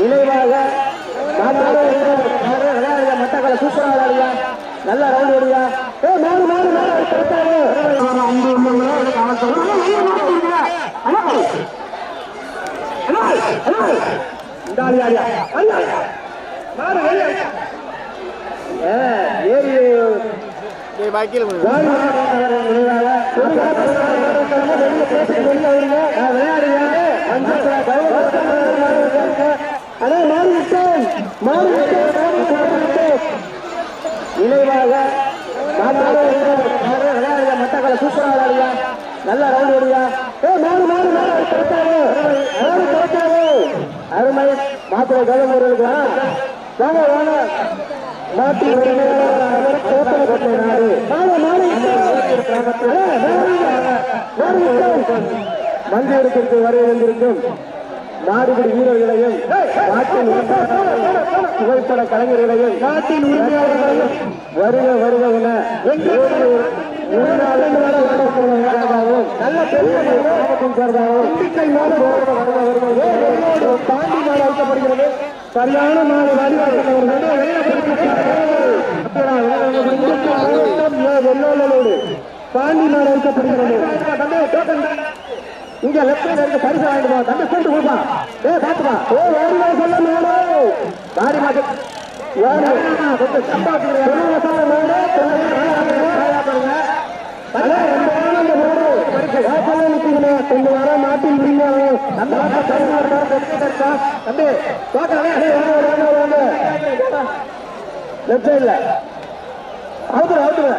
நினைவாக மட்டக்கள சூப்பரா விளையாடியா நல்ல ரவுண்ட் ஓடியா ஏ மாறு மாறு மாறு. கரெக்டாக. அன்பு உள்ளவங்களே நினைவாக மட்டக்கள சூப்பரா விளையாடியா நல்ல ரவுண்ட் ஓடியா ஏ மாறு மாறு மாறு கரெக்டாக மாறு கரெக்டாக அருமை மாப்பிள்ளை கவனம் வருவதற்கு வாங்க வாங்க நாட்டு கோட்டை நாடு மாலை மாலை மந்திரத்திற்கு வருவதற்கும் நாடுபடி வீரர்களையும் நாட்டின் புகைப்பட கலைஞர்களையும் நாட்டின் உரிமையாளர்களையும் வருக வருக என தாண்டி நாடு அழைக்கப்படுகிறது சரியான நாடு வெள்ளோடு பாண்டி நாடு அழைக்கப்படுகிறது இங்க லெப்ட் சைடு இருக்கு பரிசு வாங்கிட்டு போ. தம்பி கூட்டு கொடுப்பா. ஏ பாத்துப்பா ஓ வாரிமா சொல்ல மேடோ. வாரிமா கொஞ்சம் சம்பா சொல்ல மேடோ. கொண்டு வர மாட்டின் உரிமையாளர் தம்பி தோட்டமே லெப்ட் சைட்ல அவுத்துரு அவுத்துரு.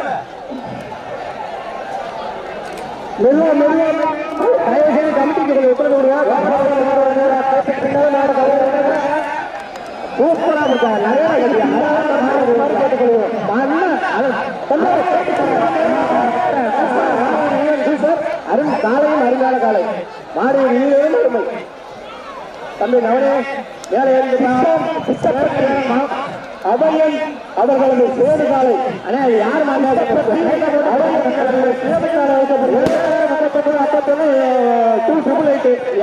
மெல்லுவா மெல்லுவா தயவு செய்து கமிட்டிக்கு கொஞ்சம் ஒத்துழைப்பு கொடுங்க சூப்பரா இருக்கா நிறைய அருண் காலையும் அருங்கால காலை மாறி நீரும் அருமை தம்பி நவனே மேலே அபயன் அவர்களது சேது காலை அண்ணா இது யார் மாட்டாங்க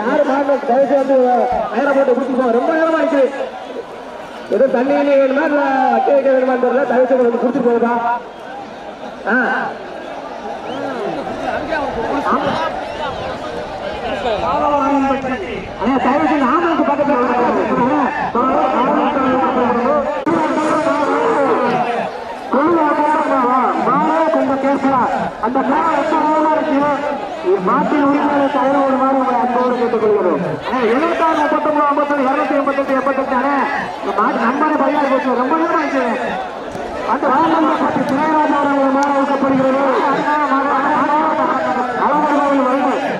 யார் மாட்டோம் தயவுசெய்து நேரம் போட்டு கொடுத்துருக்கோம் ரொம்ப நேரமா இருக்கு ஏதோ தண்ணியிலே வேணுமா இல்ல அட்டை வைக்க வேணுமா தெரியல தயவுசெய்து வந்து கொடுத்துட்டு போகுதா ஆ அண்ணா தயவுசெய்து ஆம்பளுக்கு அந்த மாட்டின் உரிமையாளர் தயார ஒரு மாதிரி உங்களை அன்போடு எழுபத்தாறு முப்பத்தொன்பது ஐம்பத்தொன்று இருநூத்தி எண்பத்தெட்டு எண்பத்தெட்டு மாட்டு நம்பரை பையா போச்சு. ரொம்ப நேரம் ஆச்சு. அந்த ராமநாதபுரத்து சிவராஜா அவர்கள் மாற வைக்கப்படுகிறது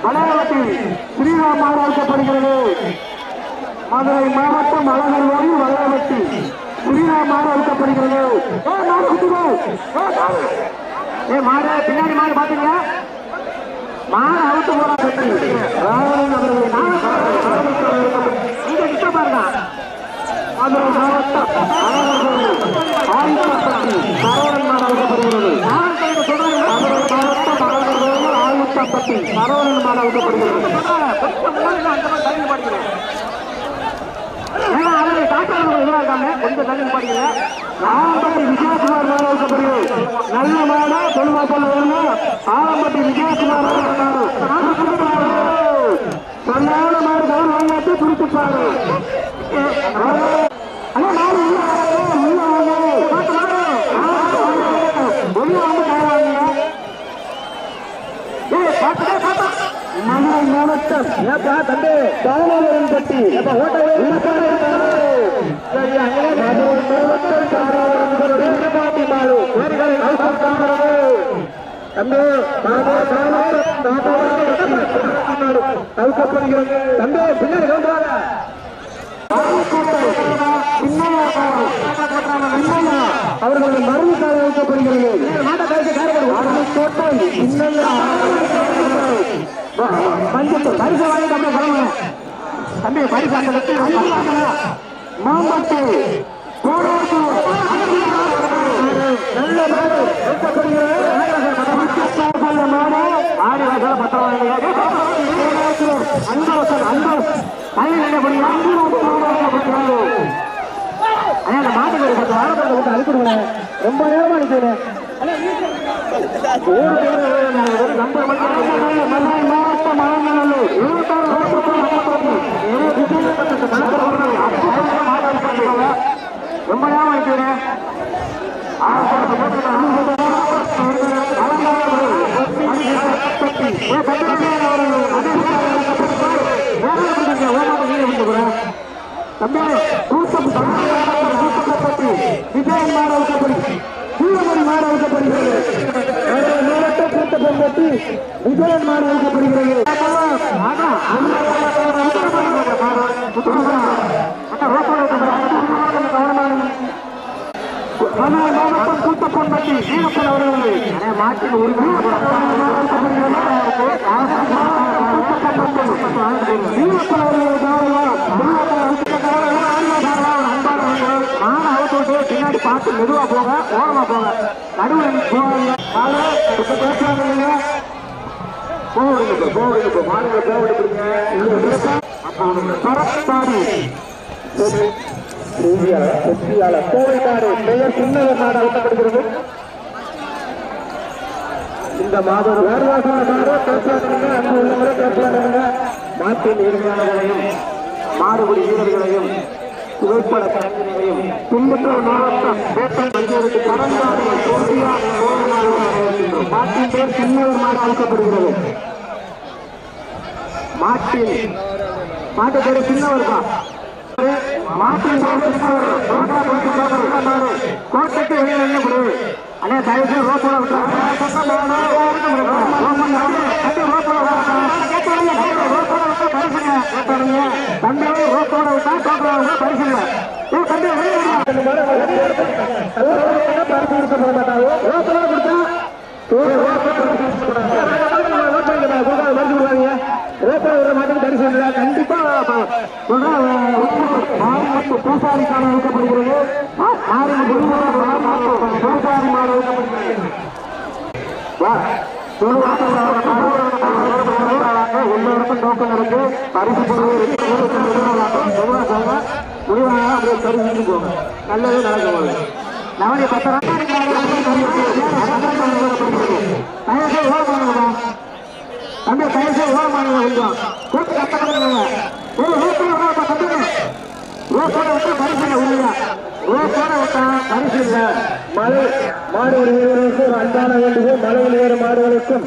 மலையாளத்தில் ஸ்ரீராம் மாற வைக்கப்படுகிறது மதுரை மாவட்டம் அழகர்வாடி வல்லவட்டி. ஸ்ரீராம் மாற வைக்கப்படுகிறது ஏ மாடு பின்னாடி மாடு பாத்தீங்களா மாடு அவுத்து போறா கட்டி ராவணன் அவர்கள் இங்க நிக்க பாருங்க மதுரை மாவட்டம் ஆயுத்தப்பட்டி சரவணன் மாடு அவுக்கப்படுகிறது மதுரை மாவட்டம் ஆயுத்தப்பட்டி சரவணன் மாடு அவுக்கப்படுகிறது காட்டாளர்கள் எதிராக இருக்காங்க. கொஞ்சம் தண்ணி படிக்கல ஆலம்பட்டி விஜயகுமார் மேல வைக்கப்படுகிறது நல்ல மாடா சொல்ல வேணும் ஆலம்பட்டி விஜயகுமார் சொல்லாத மாடு கவர் வாங்காட்டி பாரு அண்ணா மாடு உள்ள உள்ள வந்து கவர். ஏய், மாவட்டம். ஏப்பா தம்பி. பட்டி ஏப்பா ஓட்டவே இருக்காரு பின்னாடி மருந்து கால வைக்கப்படுகிறது பரிசு வாங்கி தம்பி தம்பி பரிசு அந்த மாம்பட்டு நல்ல மாடு வைக்கப்படுகிறது மாடு ஆடி வசல பத்திரம் அன்பரசன் என்ன பண்ணி அண்ணா அந்த மாட்டுக்கு ஒரு பத்து வாழைப்பழத்தை விட்டு அனுப்பிடுங்க ரொம்ப நேரமா ஒரு நம்பர் மட்டும் விஜயன் மாட வைக்கப்படுகிறது சூரமணி மாட வைக்கப்படுகிறது மாவட்ட கூட்ட பண்பட்டி விஜயன் மாட வைக்கப்படுகிறது மாவட்டம் கூட்டப்பன்பட்டி வீரப்பன் அவர்கள் மாட்டின் உரிமை பின்னாடி மெதுவா போக ஓரமா போக. நடுவில் போவாங்க பேசுறாங்க இல்லையா? போடுங்க போடுங்க மாடுங்க போடுங்க பரப்பாடி. செய்தியாளர் வெற்றியாளர் கோவைக்காடு. பெயர் சின்னவர் நாடு இந்த மாதம் வேறுவாசன மாடு அங்கு உள்ளவரை நாட்டின் வீரர்களையும் புகைப்பட கலைஞர்களையும் திண்டுக்கல் மாவட்டம் வேட்டம் பஞ்சாயத்து கடந்தாடி மாட்டின் பேர் சின்னவர் மாடு அழைக்கப்படுகிறது. மாட்டின் மாட்டு சின்னவர் தான் மாட்டின் கோட்டைக்கு ரோப்போட ரோப்போட விட்டா தோக்கிறவங்க பரிசுங்க தந்தை பரிசு கொடுக்க மாட்டாங்க ரோப்போட கொடுத்தா கண்டிப்பா பூசாரிக்கான வைக்கப்படுகிறது பூசாரி மாடு வைக்கப்படுகிறது எல்லோருக்கும் நோக்கம் இருக்கு பரிசு பொருள் முடிவாக அப்படியே பரிசு போங்க நல்லது நடக்கும் நவனி பத்திரம் தம்பி கைசே ஓரமான கொஞ்சம் கூட்டு கட்டப்படுங்க ஒரு ரோட்டோட விட்டா கட்டுங்க ரோட்டோட விட்டா பரிசு இல்லை உண்மையா ரோட்டோட விட்டா பரிசு இல்லை மலை மாடு வீரர்களுக்கு ஒரு அன்பான வேண்டுகோள் மலையில் ஏறு மாடுகளுக்கும்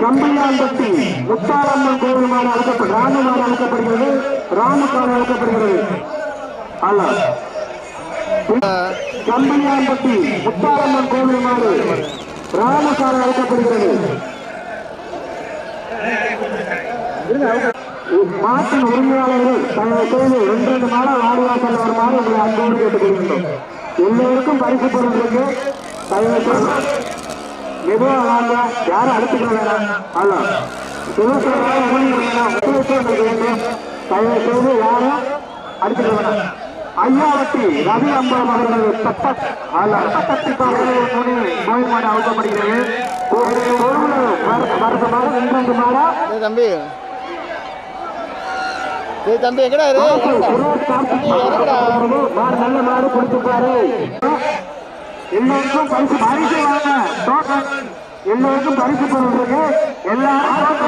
கம்பியாம்பட்டி முத்தாரம்மன் கோவில் மாடு அழைக்கப்படும் ராம மாடு அழைக்கப்படுகிறது ராமக்காடு அழைக்கப்படுகிறது அல்ல கம்பியாம்பட்டி முத்தாரம்மன் கோவில் மாடு ராமசாலை அழைக்கப்படுகிறது மாட்டின் உரிமையாளர்கள் தங்கள் செய்து ரெண்டு மாதம் மாடா வாடிவாசல் வருமாறு உங்களை அன்போடு கேட்டுக்கொள்கின்றோம். எல்லோருக்கும் பரிசு பொருளுக்கு இருக்கு தயவு செய்து வாங்க. யாரும் அடிச்சுக்க வேணாம் அல்ல தயவு செய்து யாரும் அடிச்சுக்க வேணாம் ஐயாவட்டி ரவி அம்பலம் அவர்கள் தப்பத் அல்ல தப்பத்தி முனி நோய் மாடு அழுத்தப்படுகிறது வருஷமாக ரெண்டு மாடா? தம்பி. டேய் தம்பி எங்கடா இரு? மாடு நல்ல மாடு கொடுத்துப்பாரு எல்லோருக்கும் பரிசு பரிசு எல்லோருக்கும் பரிசு பொருள் எல்லாரும்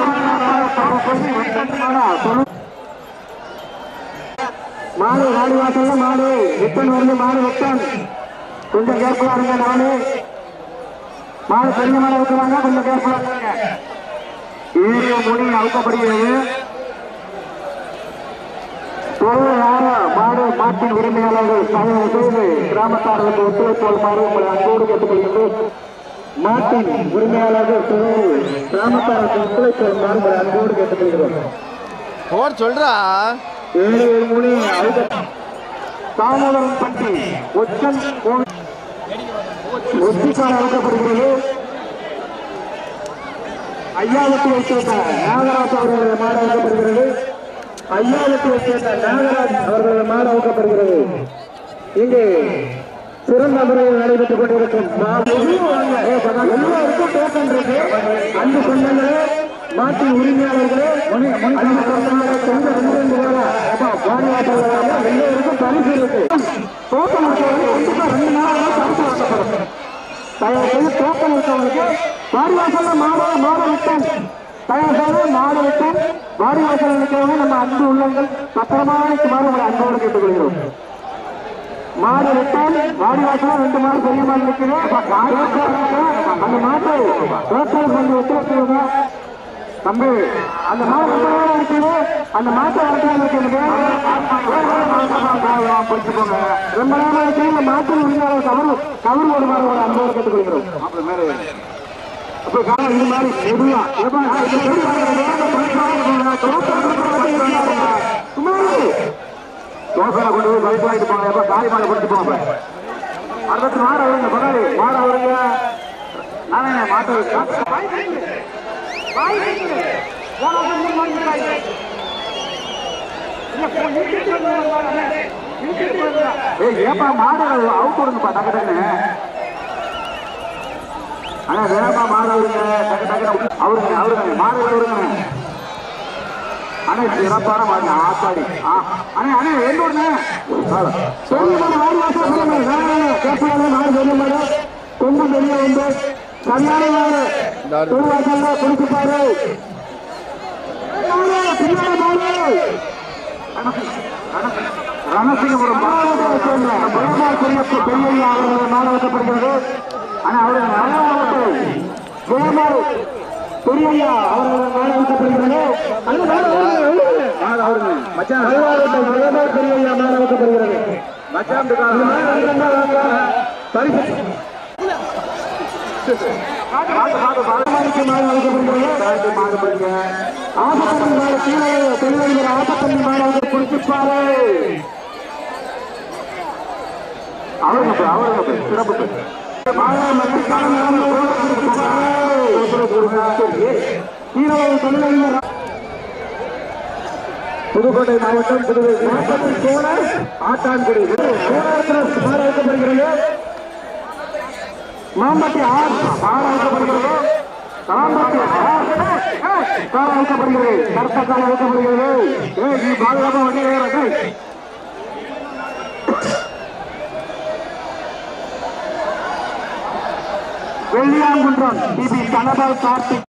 மாடு வாடி வாசல்ல மாடு. விட்டன் வந்து மாடு விட்டன். கொஞ்சம் கேர்ஃபுல்லா இருங்க நானு மாடு பெரிய மாடு வைக்கிறாங்க கொஞ்சம் கேர்ஃபுல்லா இருங்க. ஈரிய முனி அவுக்கப்படுகிறது யார மாடு மாட்டின் உரிமையாளர்கள் செய்து கிராமத்தார்களுக்கு ஒத்துழைப்பு மாறு உங்களை அன்போடு கேட்டுக்கொள்கின்றோம். மாட்டின் உரிமையாளர்கள் துணை கிராமத்தார்களுக்கு ஒத்துழைப்பு மாறு உங்களை அன்போடு கேட்டுக்கொள்கிறோம். போர் சொல்றா? ஏழு மூணு தாமோதரம் பட்டி ஒச்சன் ஒத்திக்கான அழைக்கப்படுகிறது ஐயாவத்தை சேர்ந்த நாகராஜ் அவர்களுடைய மாடு அழைக்கப்படுகிறது ஐயாவத்தை சேர்ந்த நாகராஜ் அவர்களுடைய மாடு அழைக்கப்படுகிறது இங்கு சிறந்த முறையில் நடைபெற்றுக் கொண்டிருக்கும் மா- எல்லோருக்கும் டோக்கன் இருக்கு. அன்பு சொந்தங்களே மாட்டின் உரிமையாளர்களே அந்த சொந்தங்களை கொஞ்சம் ரெண்டு ரெண்டு பேரா அப்பா வாணிவாசல் எல்லோருக்கும் பரிசு இருக்கு. தோட்டம் இருக்கவங்க கண்டிப்பா ரெண்டு நாள் பரிசு வழங்கப்படும். தயவு செய்து தோட்டம் இருக்கவங்களுக்கு வாரிவாசல்ல மாட மாட விட்டம் தயவு செய்து மாட விட்டம் வாரிவாசல் இருக்கிறவங்க நம்ம அன்பு உள்ளங்கள். பத்திரமான சுமார் உங்களை அன்போடு கேட்டுக்கொள்கிறோம். மாடு விட்டால் வாடி வாசலா ரெண்டு மாடு பெரிய மாடு நிற்குது அந்த மாட்டை தோட்டல் கொஞ்சம் ஒத்துழைச்சுங்க தம்பி அந்த மாடு ரொம்ப இருக்குது அந்த மாட்டை வளர்க்கலாம் இருக்குது ரொம்ப நேரம் இருக்கு இந்த மாட்டில் உரிமையாளர் கவரு கவரு ஒரு மாடு அன்போடு கேட்டுக்கொள்கிறோம். அப்ப காலம் இது மாதிரி மெதுவா தோசை கொண்டு போய் பைக் வாங்கிட்டு போங்க எப்ப காய் மாலை கொடுத்து போங்க அடுத்த மாட வருங்க பகாரி மாட வருங்க நானே ஏப்பா மாடு அவுட் கொடுங்கப்பா டக்கு டக்குன்னு ஆனா வேகமா மாடு அவருங்க அவருங்க அவருங்க மாடு அவருங்க அண்ணே சிறப்பான மாடு ஆத்தாடி. அண்ணே அண்ணே எந்த ஊருண்ணே? பெரிய மாடு ஆறு மாசம் சொல்லுங்க. மாடு கேட்பாங்க மாடு பெரிய மாடு கொஞ்சம் பெரிய வந்து சரியான மாடு திருவாசல்ல குடிச்சுப்பாரு பின்னாடி மாடு ரணசிங்கபுரம் பெரிய அவர்கள் மாணவப்படுகிறது ஆனா அவர்கள் பெரியய்யா அவர்கள் மாடு அவருங்க மச்சான் ஜெயமாறு பெரியய்யா மாணவப்படுகிறது மச்சான் பரிசு ஆபத்தன் மாடு கீழே தெளிவழிவர் ஆபத்தன் மாணவர்கள் குடிச்சிருப்பாரு அவருங்க அவருங்க சிறப்பு புதுக்கோட்டை மாவட்டம் புதுவை மாவட்டத்தில் சோழர் ஆட்டான்குடி. சோழத்தில் பாராட்டப்படுகிறது மாம்பட்டி ஆர் பாராட்டப்படுகிறது மாம்பட்டி ஆர் பாராட்டப்படுகிறது கர்த்தக்கால் வைக்கப்படுகிறது ஏய் நீ வண்டி ஏற வெள்ளியாங்குன்றம் பிபி கனபால் கார்த்திக்.